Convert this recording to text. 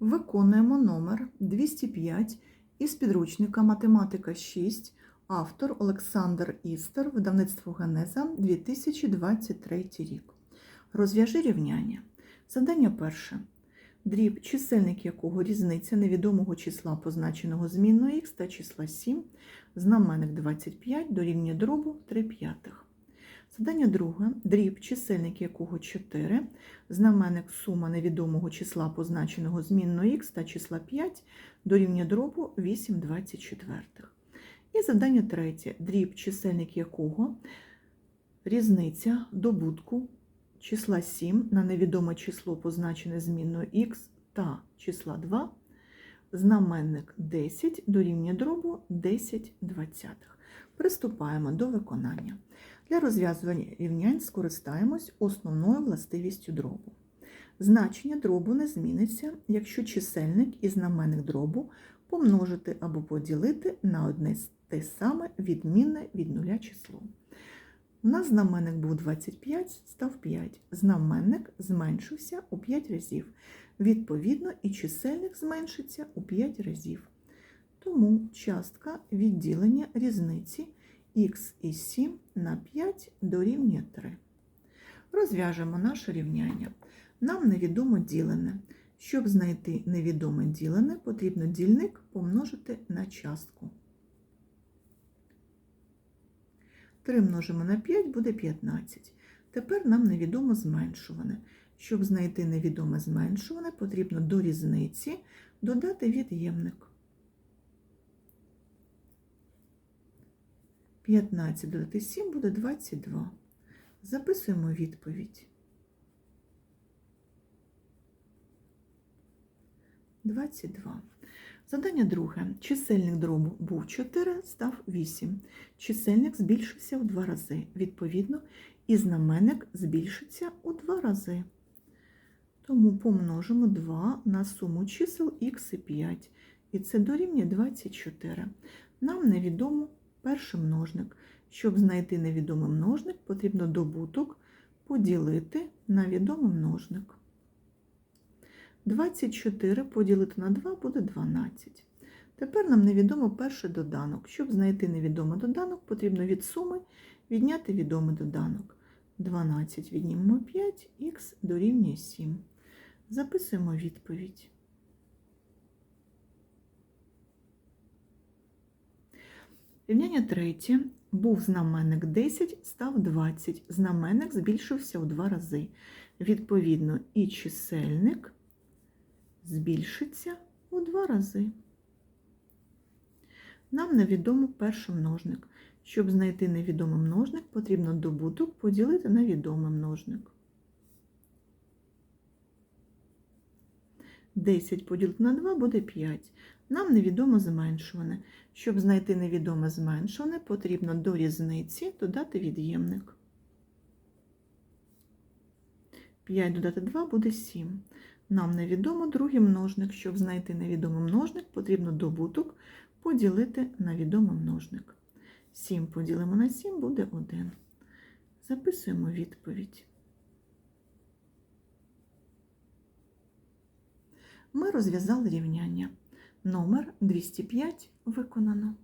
Виконуємо номер 205 із підручника Математика 6, автор Олександр Істер, видавництво Генеза 2023 рік. Розв'яжи рівняння. Завдання перше. Дріб, чисельник якого різниця невідомого числа, позначеного змінною х та числа 7, знаменник 25 дорівнює дробу 3 п'ятих. Завдання друге. Дріб, чисельник якого 4, знаменник сума невідомого числа, позначеного змінною х та числа 5 дорівнює дробу 8 24. І завдання третє. Дріб, чисельник якого різниця добутку числа 7 на невідоме число, позначене змінною х та числа 2, знаменник 10 дорівнює дробу 10 двадцятих. Приступаємо до виконання. Для розв'язування рівнянь скористаємось основною властивістю дробу. Значення дробу не зміниться, якщо чисельник і знаменник дробу помножити або поділити на одне те саме відмінне від нуля число. У нас знаменник був 25, став 5. Знаменник зменшився у 5 разів. Відповідно, і чисельник зменшиться у 5 разів. Тому частка відділення різниці х із 7 на 5 дорівнює 3. Розв'яжемо наше рівняння. Нам невідомо ділене. Щоб знайти невідоме ділене, потрібно дільник помножити на частку. 3 множимо на 5 буде 15. Тепер нам невідомо зменшуване. Щоб знайти невідоме зменшуване, потрібно до різниці додати від'ємник. 15 додати 7 буде 22. Записуємо відповідь. 22. Задання друге. Чисельник дробу був 4, став 8. Чисельник збільшився у 2 рази. Відповідно, і знаменник збільшиться у 2 рази. Тому помножимо 2 на суму чисел х і 5. І це дорівнює 24. Нам невідомо перший множник. Щоб знайти невідомий множник, потрібно добуток поділити на відомий множник. 24 поділити на 2 буде 12. Тепер нам невідомо перший доданок. Щоб знайти невідомий доданок, потрібно від суми відняти відомий доданок. 12 віднімемо 5, х дорівнює 7. Записуємо відповідь. Рівняння третє. Був знаменник 10, став 20. Знаменник збільшився у два рази. Відповідно, і чисельник збільшиться у два рази. Нам невідомо перший множник. Щоб знайти невідомий множник, потрібно добуток поділити на відомий множник. 10 поділити на 2 буде 5. Нам невідомо зменшуване. Щоб знайти невідоме зменшуване, потрібно до різниці додати від'ємник. 5 додати 2 буде 7. Нам невідомо другий множник. Щоб знайти невідомий множник, потрібно добуток поділити на відомий множник. 7 поділимо на 7 буде 1. Записуємо відповідь. Ми розв'язали рівняння. Номер 205 виконано.